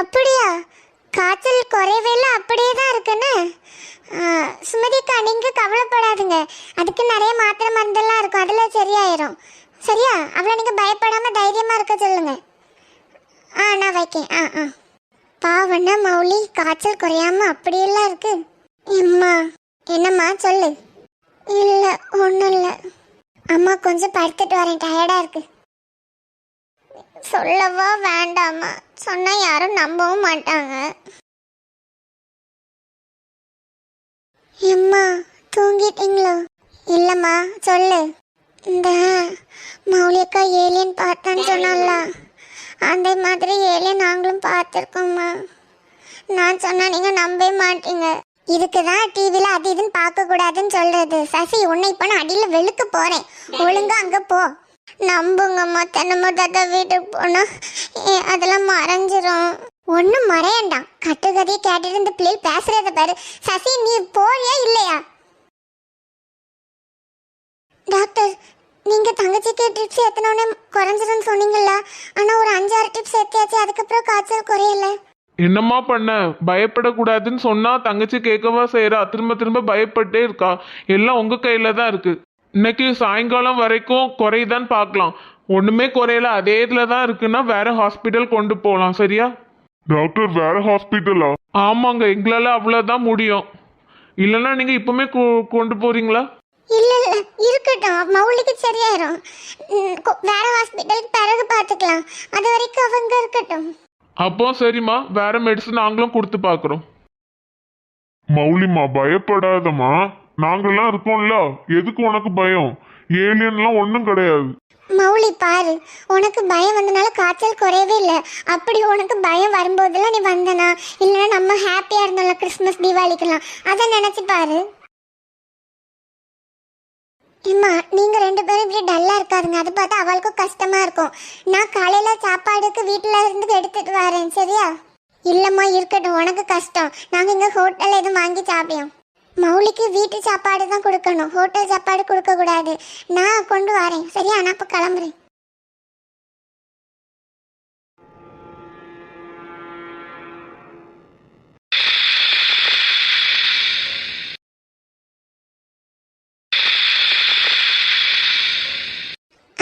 அப்படியா? காய்ச்சல் குறைவேல அப்படியே தான் இருக்குன்னு? சுமதிக்கா நீங்கள் கவலைப்படாதுங்க. அதுக்கு நிறைய மாத்திரை மருந்தெல்லாம் இருக்கும். அதில் சரியாயிரும். சரியா? அவளை நீங்கள் பயப்படாமல் தைரியமாக இருக்க சொல்லுங்க. ஆ நான் வைக்கேன். ஆ ஆ. பாவண்ணா மௌலி காய்ச்சல் குறையாமல் அப்படியெல்லாம் இருக்கு. எம்மா என்னம்மா சொல்லு. இல்லை ஒன்றும் இல்லை. அம்மா கொஞ்சம் படுத்துட்டு வரேன். டயர்டாக இருக்குது சொல்லவா வேண்டாமா? சொன்ன யாரும் நம்பவும் மாட்டாங்க. எம்மா தூங்கிட்டீங்களோ? இல்லம்மா சொல்லு. இந்த மௌலியக்கா ஏலியன் பார்த்தான்னு சொன்னால அந்த மாதிரி ஏலியன் நாங்களும் பார்த்துருக்கோம்மா. நான் சொன்னா நீங்க நம்பவே மாட்டீங்க. இதுக்கு தான் டிவியில் அது இதுன்னு பார்க்க கூடாதுன்னு சொல்றது. சசி உன்னை இப்போ நான் அடியில் வெளுக்க போறேன். ஒழுங்கா அங்க போ. நம்புங்கம்மா. தென்னம்மா தாத்தா வீட்டுக்கு போனா ஏ, அதெல்லாம் மறைஞ்சிரும். ஒன்றும் மறையண்டாம். கட்டுக்கதையை கேட்டுட்டு இந்த பிள்ளைகள் பேசுறத பாரு. சசி நீ போறியா இல்லையா? டாக்டர் நீங்க தங்கச்சிக்கு ட்ரிப்ஸ் ஏத்தனோடனே குறைஞ்சிரும்னு சொன்னீங்கல்ல. ஆனா ஒரு அஞ்சாறு ட்ரிப்ஸ் ஏத்தியாச்சு. அதுக்கப்புறம் காய்ச்சல் குறையல. என்னம்மா பண்ண? பயப்படக்கூடாதுன்னு சொன்னா தங்கச்சி கேட்கவா செய்யறா திரும்ப திரும்ப பயப்பட்டே இருக்கா. எல்லாம் உங்க கையில தான் இருக்கு. இன்னைக்கு சாயங்காலம் வரைக்கும் குறையுதான்னு பார்க்கலாம். ஒண்ணுமே குறையல. அதே இதுல தான் இருக்குன்னா வேற ஹாஸ்பிட்டல் கொண்டு போகலாம் சரியா? டாக்டர் வேற ஹாஸ்பிட்டலா ஆமாங்க. எங்களால அவ்வளோதான் முடியும். இல்லைன்னா நீங்க இப்பவுமே கொ- கொண்டு போறீங்களா? இல்ல இல்ல. இருக்கட்டும். மௌலிக்கு சரியாயிரும். ம், கொ- வேற ஹாஸ்பிட்டலுக்கு பிறகு பார்த்துக்கலாம். அது வரைக்கும் அவங்க இருக்கட்டும். அப்போ சரிம்மா. வேற மெடிசன் நாங்களும் கொடுத்து பார்க்குறோம். மௌலிமா பயப்படாதம்மா. நாங்கெல்லாம் இருக்கோம்ல. எதுக்கு உனக்கு பயம்? ஏலியன்லாம் ஒன்றும் கிடையாது. மௌலி பாரு. உனக்கு பயம் வந்தனால காய்ச்சல் குறையவே இல்லை. அப்படி உனக்கு பயம் வரும்போதெல்லாம் நீ வந்தனா இல்லைன்னா நம்ம ஹாப்பியா இருந்தோம்ல கிறிஸ்மஸ் தீபாவளிக்கெல்லாம். அதை நினைச்சு பாரு. இம்மா நீங்க ரெண்டு பேரும் இப்படி டல்லா இருக்காதுங்க. அது பார்த்தா அவளுக்கும் கஷ்டமா இருக்கும். நான் காலையில சாப்பாடுக்கு வீட்டுல இருந்து எடுத்துட்டு வரேன் சரியா? இல்லம்மா இருக்கட்டும். உனக்கு கஷ்டம். நாங்க இங்க ஹோட்டல்ல எதுவும் வாங்கி சாப்பிடும் மௌலிக்கு வீட்டு சாப்பாடு தான் கொடுக்கணும். ஹோட்டல் சாப்பாடு கொடுக்க கூடாது. நான் கொண்டு வரேன். சரியா? நான் இப்போ கிளம்புறேன்.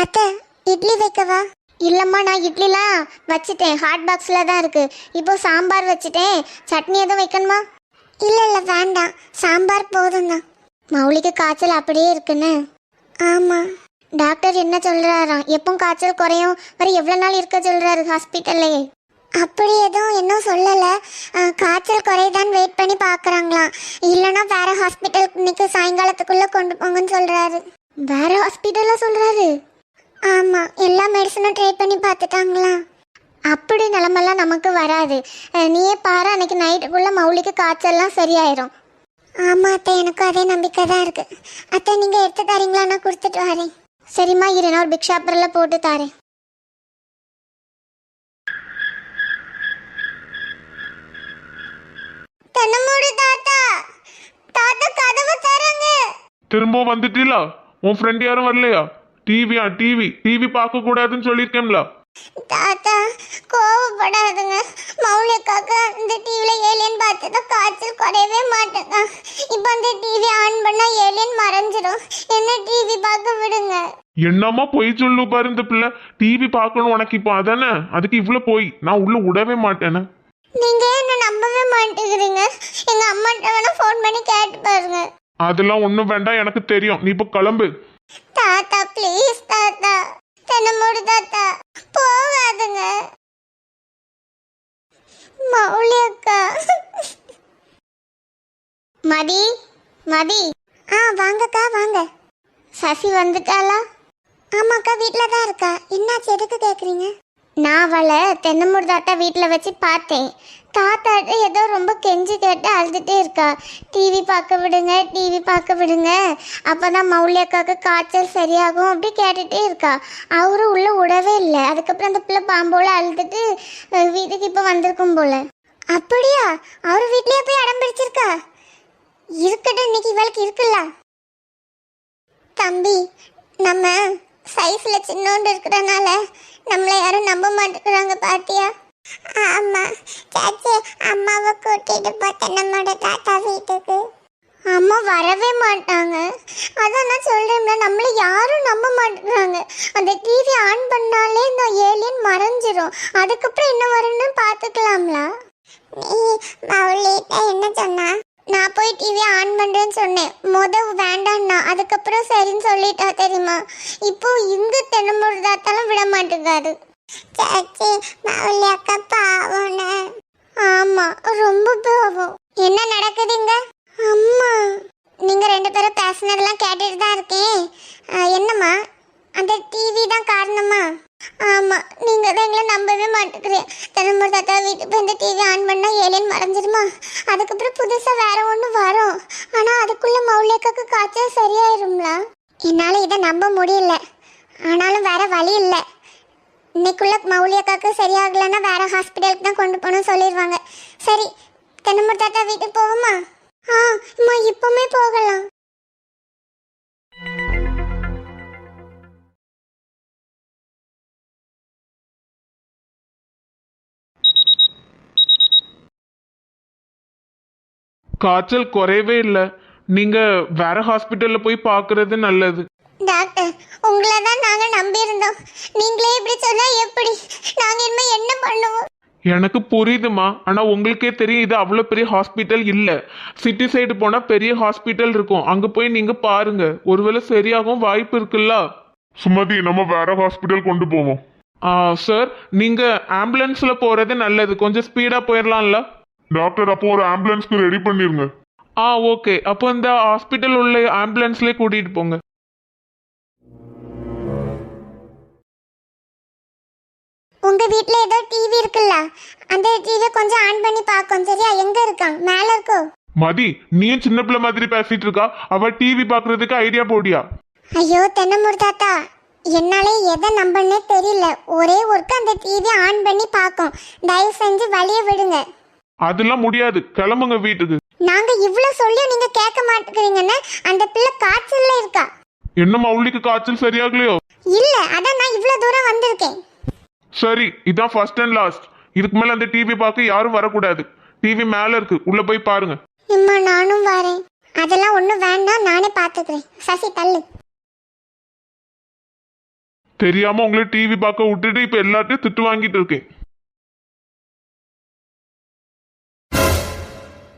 அத்தை இட்லி வைக்கவா? இல்லம்மா நான் இட்லிலாம் வச்சுட்டேன். ஹாட் பாக்ஸில் தான் இருக்குது இப்போ சாம்பார் வச்சுட்டேன். சட்னி எதுவும் வைக்கணுமா? இல்லை இல்லை வேண்டாம். சாம்பார் போதும் தான் மௌலிக்கு காய்ச்சல் அப்படியே இருக்குன்னு. ஆமாம் டாக்டர் என்ன சொல்கிறாராம் எப்போ காய்ச்சல் குறையும். வரை எவ்வளோ நாள் இருக்க சொல்கிறாரு ஹாஸ்பிட்டல்லையே அப்படி எதுவும் இன்னும் சொல்லலை. காய்ச்சல் குறையுதான்னு வெயிட் பண்ணி பார்க்குறாங்களாம் இல்லைன்னா வேற ஹாஸ்பிட்டல் இன்னைக்கு சாயங்காலத்துக்குள்ளே கொண்டு போங்கன்னு சொல்கிறாரு வேற ஹாஸ்பிட்டலில் சொல்கிறாரு ஆமாம் எல்லா மெடிசனும் ட்ரை பண்ணி பார்த்துட்டாங்களா அப்படி நிலமெல்லாம் நமக்கு வராது. நீயே பாரு அன்னைக்கு நைட்டுக்குள்ளே மௌலிக்கு காய்ச்சல்லாம் சரியாயிரும். ஆமாம் அத்தை எனக்கும் அதே நம்பிக்கை தான் இருக்கு. அத்தை நீங்கள் எடுத்து தரீங்களா? நான் கொடுத்துட்டு வரேன். சரிம்மா இரு நான் ஒரு பிக் ஷாப்பரில் போட்டு தரேன். தென்னமூடு தாத்தா. தாத்தா கதவு தரங்க திரும்ப வந்துட்டீங்களா உன் ஃப்ரெண்ட் யாரும் வரலையா? டிவியா டிவி டிவி பார்க்க கூடாதுன்னு சொல்லியிருக்கேன்ல தாத்தா கோவப்படாதுங்க மௌலியக்காக இந்த டிவியில் ஏலியன் பார்த்ததா காய்ச்சல் குறையவே மாட்டேங்க. இப்போ அந்த டிவி ஆன் பண்ணால் ஏலியன் மறைஞ்சிரும். என்ன டிவி பார்க்க விடுங்க? என்னம்மா பொய் சொல்லு பாரு இந்த பிள்ளை. டிவி பார்க்கணும் உனக்கு இப்போ அதானே? அதுக்கு இவ்வளோ போய். நான் உள்ள விடவே மாட்டேனே. நீங்க என்ன நம்பவே மாட்டேங்கிறீங்க? எங்க அம்மாட்ட வேணா ஃபோன் பண்ணி கேட்டு பாருங்க. அதெல்லாம் ஒன்றும் வேண்டாம் எனக்கு தெரியும். நீ இப்போ கிளம்பு. தாத்தா ப்ளீஸ் தாத்தா. தென்னமூடு தாத்தா போகாதுங்க மௌலி அக்கா மதி மதி. ஆ வாங்கக்கா வாங்க. சசி வந்துட்டாளா? ஆமாக்கா வீட்டில் தான் இருக்கா. என்னாச்சு எதுக்கு கேட்குறீங்க நான் அவளை தென்னமூர் தாத்தா வீட்டில் வச்சு பார்த்தேன். தாத்தாட்ட ஏதோ ரொம்ப கெஞ்சி கேட்டு அழுதுகிட்டே இருக்கா. டிவி பார்க்க விடுங்க டிவி பார்க்க விடுங்க. அப்போ தான் அக்காவுக்கு காய்ச்சல் சரியாகும் அப்படி கேட்டுகிட்டே இருக்கா. அவரும் உள்ளே விடவே இல்லை. அதுக்கப்புறம் அந்த பிள்ளை பாம்போல அழுதுட்டு வீட்டுக்கு இப்போ வந்திருக்கும் போல. அப்படியா? அவர் வீட்லேயே போய் அடம் பிடிச்சிருக்கா? இருக்கட்டும் இன்னைக்கு இவளுக்கு இருக்குல்ல தம்பி நம்ம சைஸ்ல சின்னோண்டு இருக்கிறனால நம்மளை யாரும் நம்ப மாட்டேங்கிறாங்க பாத்தியா? ஆமா சாச்சி அம்மாவை கூட்டிட்டு போத்த நம்மளோட தாத்தா வீட்டுக்கு. அம்மா வரவே மாட்டாங்க. அதான் நான் சொல்றேன்ல நம்மள யாரும் நம்ப மாட்டேங்கிறாங்க. அந்த டிவி ஆன் பண்ணாலே இந்த ஏலியன் மறைஞ்சிரும். அதுக்கப்புறம் என்ன வரும்னு பார்த்துக்கலாம்ல. நீ மௌலிட்ட என்ன சொன்னா? நான் போய் டிவி ஆன் பண்ணுறேன்னு சொன்னேன். மொதல் வேண்டான்னா அதுக்கப்புறம் சரின்னு சொல்லிட்டா தெரியுமா? இப்போ இங்கு தென்னமுறதாத்தாலும் விட மாட்டேங்காரு. சாச்சி மௌலி அக்கா பாவம்னு ஆமாம் ரொம்ப பாவம். என்ன நடக்குதுங்க? அம்மா. நீங்கள் ரெண்டு பேரும் பேசுனதெல்லாம் கேட்டுட்டு தான் இருக்கேன். என்னம்மா? அந்த டிவி தான் காரணமா? ஆமா நீங்க தான் எங்களை நம்பவே மாட்டேங்கிறேன் தினமுறை தாத்தா வீட்டுக்கு இந்த டிவி ஆன் பண்ணா ஏலியன் மறைஞ்சிருமா? அதுக்கப்புறம் புதுசா வேற ஒன்று வரும். ஆனா அதுக்குள்ள மௌலியக்காக்கு காய்ச்சல் சரியாயிரும்ல? என்னால இதை நம்ப முடியல. ஆனாலும் வேற வழி இல்லை. இன்னைக்குள்ள மௌலியக்காக்கு சரியாகலைன்னா வேற ஹாஸ்பிட்டலுக்கு தான் கொண்டு போகணும் சொல்லிடுவாங்க. சரி தென்னமுறை தாத்தா வீட்டுக்கு போவோமா? ஆ அம்மா இப்பவுமே போகலாம். காய்ச்சல் குறையவே இல்லை. நீங்க வேற ஹாஸ்பிட்டல்ல போய் பார்க்கறது நல்லது. டாக்டர் உங்களை தான் நாங்க நம்பியிருந்தோம். நீங்களே இப்படி சொன்னா எப்படி? நாங்க இனிமே என்ன பண்ணுவோம்? எனக்கு புரியுதுமா. ஆனா உங்களுக்கே தெரியும் இது அவ்வளோ பெரிய ஹாஸ்பிட்டல் இல்ல. சிட்டி சைடு போனா பெரிய ஹாஸ்பிட்டல் இருக்கும். அங்க போய் நீங்க பாருங்க. ஒருவேளை சரியாகவும் வாய்ப்பு இருக்குல்ல? சுமதி நம்ம வேற ஹாஸ்பிட்டல் கொண்டு போவோம். ஆ சார் நீங்க ஆம்புலன்ஸ்ல போறது நல்லது. கொஞ்சம் ஸ்பீடா போயிடலாம்ல டாக்டர் அப்போ ஒரு ஆம்புலன்ஸ்க்கு ரெடி பண்ணிருங்க. ஆ ஓகே. அப்போ இந்த ஹாஸ்பிட்டல் உள்ள ஆம்புலன்ஸ்லேயே கூட்டிட்டு போங்க. உங்க வீட்ல ஏதோ டிவி இருக்குல்ல? அந்த டிவியை கொஞ்சம் ஆன் பண்ணி பார்க்கும் சரியா? எங்க இருக்கான்? மேல இருக்கோ? மதி நீயும் சின்ன பிள்ளை மாதிரி பேசிட்டு இருக்கா? அவ டிவி பாக்குறதுக்கு ஐடியா போடியா? ஐயோ தென்னமுரு தாத்தா. என்னால எதை நம்பனே தெரியல. ஒரே ஒருக்க அந்த டிவி ஆன் பண்ணி பார்க்கும். தயவு செஞ்சு வழிய விடுங்க. அதெல்லாம் முடியாது. கிளம்புங்க வீட்டுக்கு. நாங்க இவ்வளவு சொல்லியும் நீங்க கேட்க மாட்டேங்கிறீங்கன்னு அந்த பிள்ளை காய்ச்சல்ல இருக்கா? என்ன மௌலிக்கு காய்ச்சல் சரியாகலையோ? இல்ல அதான் நான் இவ்வளவு தூரம் வந்திருக்கேன். சரி இதான் ஃபர்ஸ்ட் அண்ட் லாஸ்ட் இதுக்கு மேல அந்த டிவி பார்க்க யாரும் வரக்கூடாது. டிவி மேல இருக்கு. உள்ள போய் பாருங்க. அம்மா நானும் வரேன். அதெல்லாம் ஒண்ணும் வேண்டாம். நானே பாத்துக்கிறேன். சசி தள்ளு. தெரியாம உங்களை டிவி பார்க்க விட்டுட்டு இப்ப எல்லாத்தையும் திட்டு வாங்கிட்டு இருக்கேன்.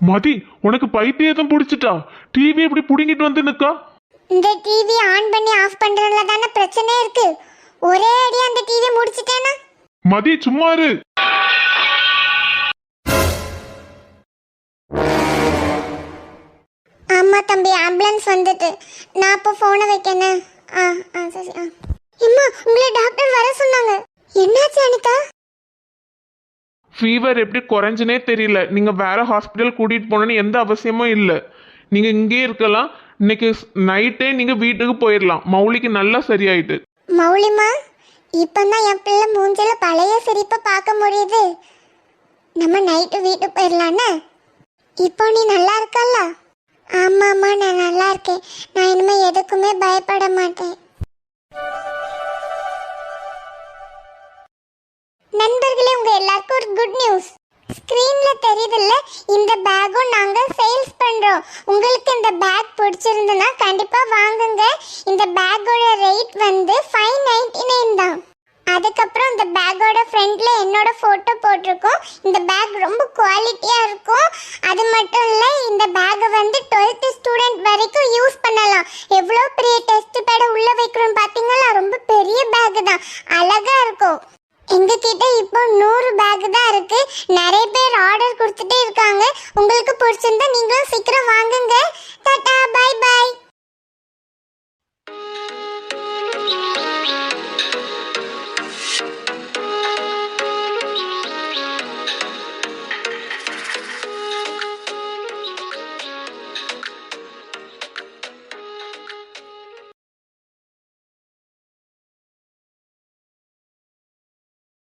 மதி உனக்கு பைத்தியத்தை பிடிச்சிட்டா. டிவி இப்படி புடுங்கிட்டு வந்து நிக்கா? இந்த டிவி ஆன் பண்ணி ஆஃப் பண்றதுல தானே பிரச்சனை இருக்கு. ஒரே அடி அந்த டிவி முடிச்சிட்டேனா? மதி சும்மா இரு. ஆமா தம்பி ஆம்புலன்ஸ் வந்துட்டு. நான் அப்போ போனை வைக்கணும் ஆ ஆ சரி ஆ. அம்மா உங்களை டாக்டர் ஃபீவர் எப்படி குறைஞ்சுனே தெரியல. நீங்கள் வேற ஹாஸ்பிட்டல் கூட்டிகிட்டு போகணுன்னு எந்த அவசியமும் இல்லை. நீங்கள் இங்கேயே இருக்கலாம். இன்னைக்கு நைட்டே நீங்கள் வீட்டுக்கு போயிடலாம் மௌலிக்கு நல்லா சரியாயிட்டு. மௌலிமா இப்பதான் என் பிள்ளை மூஞ்சில பழைய சிரிப்பை பார்க்க முடியுது. நம்ம நைட்டு வீட்டுக்கு போயிடலான்னு இப்போ நீ நல்லா இருக்கல்ல? ஆமாம்மா நான் நல்லா இருக்கேன். நான் இனிமேல் எதுக்குமே பயப்பட மாட்டேன். ஸ்க்ரீன்ல இந்த பேக்கும் நாங்கள் சேல்ஸ் பண்றோம். உங்களுக்கு இந்த பேக் பிடிச்சிருந்ததுன்னா கண்டிப்பாக வாங்குங்க. இந்த பேக்கோட ரேட் வந்து ஃபைவ் நைன்டி நைன் தான். அதுக்கப்புறம் இந்த பேக்கோட ஃப்ரண்ட்ல என்னோட ஃபோட்டோ போட்டிருக்கோம். இந்த பேக் ரொம்ப குவாலிட்டியாக இருக்கும். அது மட்டும் இல்லை இந்த பேக்கை வந்து டுவெல்த்து ஸ்டூடெண்ட் வரைக்கும் யூஸ்